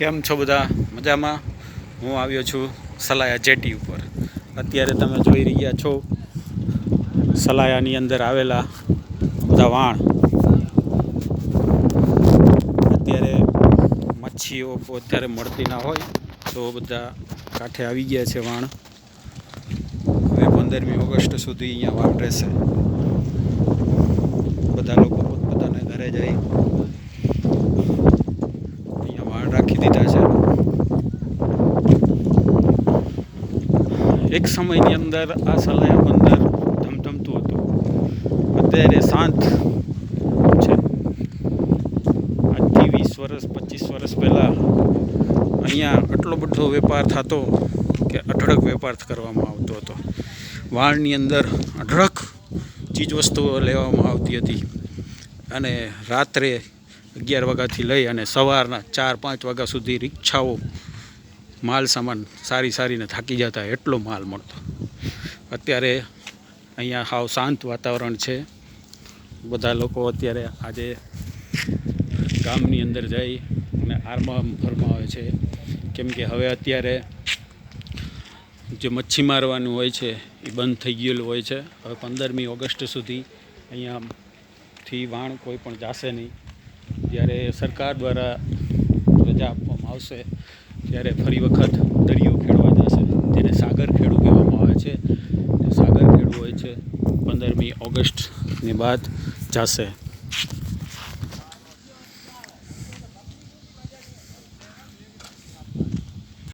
કેમ છો બધા? મજામાં? હું આવ્યો છું સલાયા જેટી ઉપર. અત્યારે તમે જોઈ રહ્યા છો સલાયાની અંદર આવેલા બધા વાણ. અત્યારે મચ્છીઓ અત્યારે મળતી ના હોય તો બધા કાંઠે આવી ગયા છે વાણ. હવે પંદરમી ઓગસ્ટ સુધી અહીંયા વાણ રહેશે. બધા લોકો પોતપોતાના ઘરે જઈ અહીંયા વાણ રાખી દીધા છે એક સમયની અંદર આ સલાયા બંદર ધમધમતું હતું. અત્યારે શાંત છે. આજથી વીસ વર્ષ, પચીસ વર્ષ પહેલાં અહીંયા આટલો બધો વેપાર થતો કે અઢળક વેપાર કરવામાં આવતો હતો. વાળની અંદર અઢળક ચીજવસ્તુઓ લેવામાં આવતી હતી. અને રાત્રે અગિયાર વાગ્યાથી લઈ અને સવારના ચાર પાંચ વાગ્યા સુધી રિક્ષાઓ માલ સામાન સારી સારીને થાકી જતા એટલો માલ મળતો. અત્યારે અહીંયા હાવ શાંત વાતાવરણ છે. બધા લોકો અત્યારે આજે ગામની અંદર જઈ અને આરામ ફરમાવે છે. કેમ કે હવે અત્યારે જે મચ્છી મારવાનું હોય છે, એ બંધ થઈ ગયેલું હોય છે. હવે પંદરમી ઓગસ્ટ સુધી અહીંયાથી વાણ કોઈ પણ જાશે નહીં. જ્યારે સરકાર દ્વારા રજા આપવામાં આવશે ત્યારે ફરી વખત દરિયો ખેડવા જશે જેને સાગર ખેડુ કહેવામાં આવે છે. સાગર ખેડુ હોય છે, પંદરમી ઓગસ્ટની બાદ જશે.